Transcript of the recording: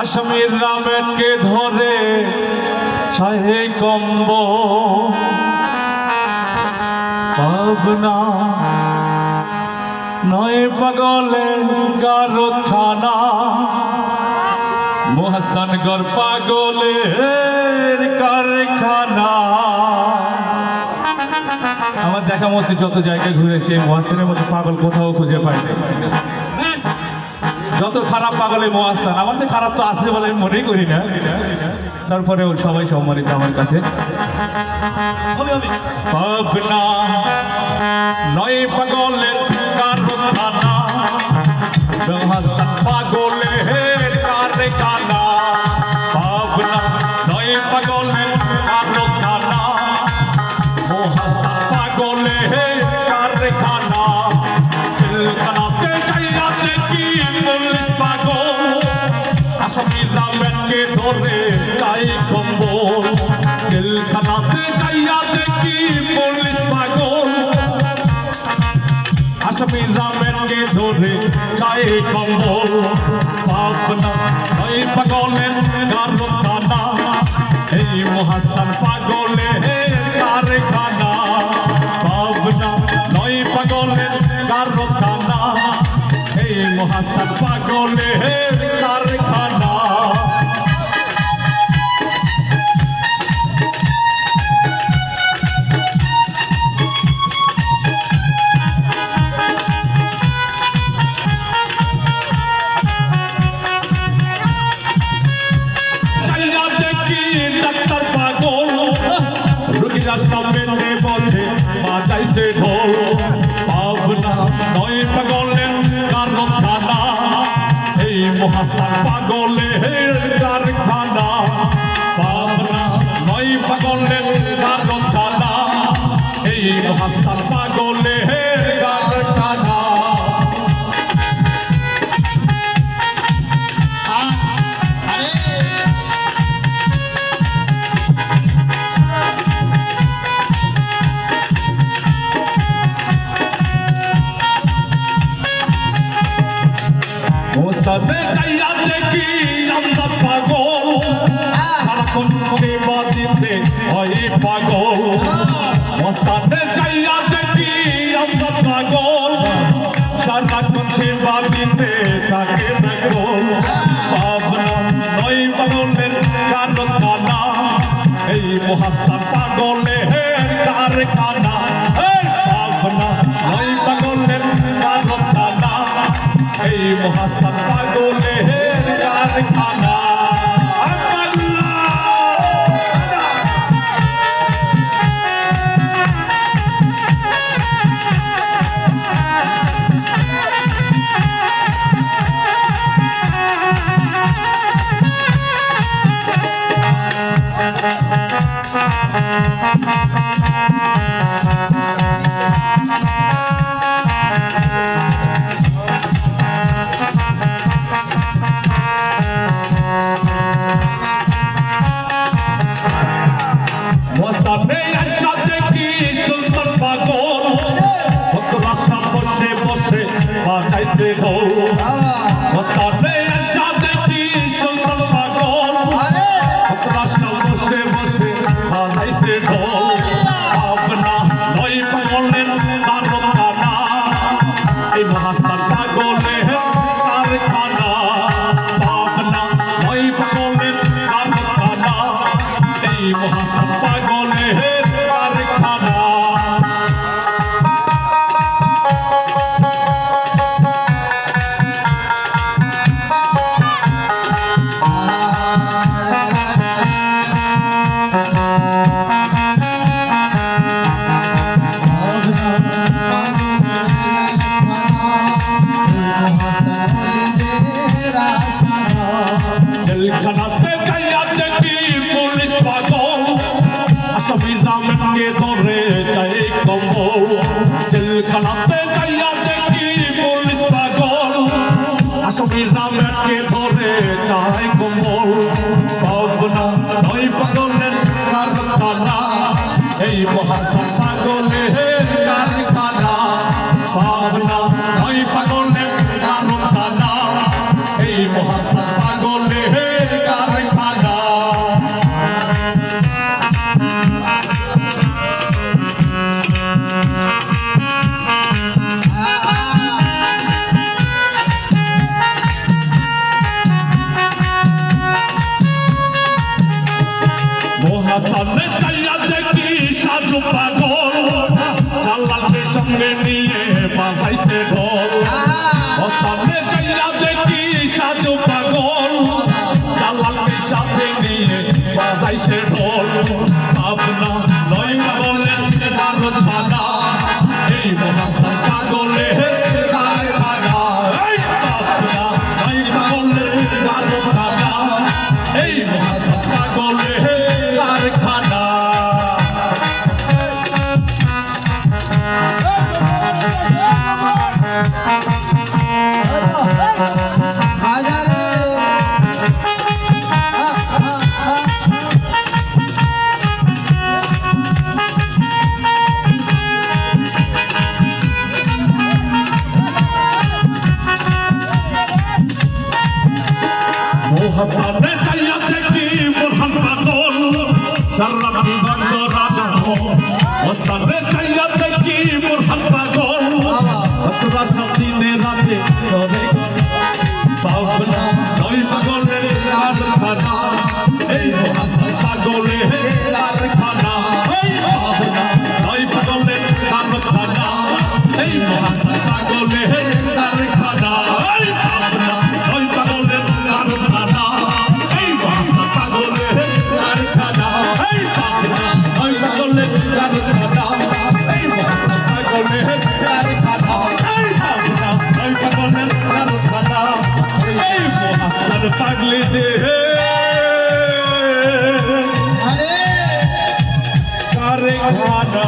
আসামির রামেনকে ধরে সাহে কম্ব পাবনা নয় পাগলের কারখানা। মহাস্তানগর পাগলের কারখানা আমার দেখা মধ্যে যত জায়গায় ঘুরেছি মহাস্তানের মধ্যে পাগল কোথাও খুঁজে পাইনি যত খারাপ পাগল মহাস্তান আমার চেয়ে খারাপ তো আছে বলে আমি মনেই করি না। তারপরে সবাই সম্মানিত আমার কাছে। পাবনা মহাস্তান কম্বল দিলখানাতে চাইয়া দেখি পুলিশ পাগল। আসামি রামেনকে ধরে চাই কম্বল। পাবনা ওই পাগলের কারখানা এই মহাস্তান এই ওস্তাদে চাইয়া দেখি আমরা পাগল। সারাক্ষণ সেবা দিতে হয় পাগল। ওস্তাদে চাইয়া দেখি আমরা পাগল। সারাক্ষণ সেবা দিতে তাকে মহাস্তান পাগলের কারখানা মোস্তাফে এই মহাত্মা পাগলের কারখানা পাবনা নয় পাগলের মহাত্মার পাগলি কারে কারখানা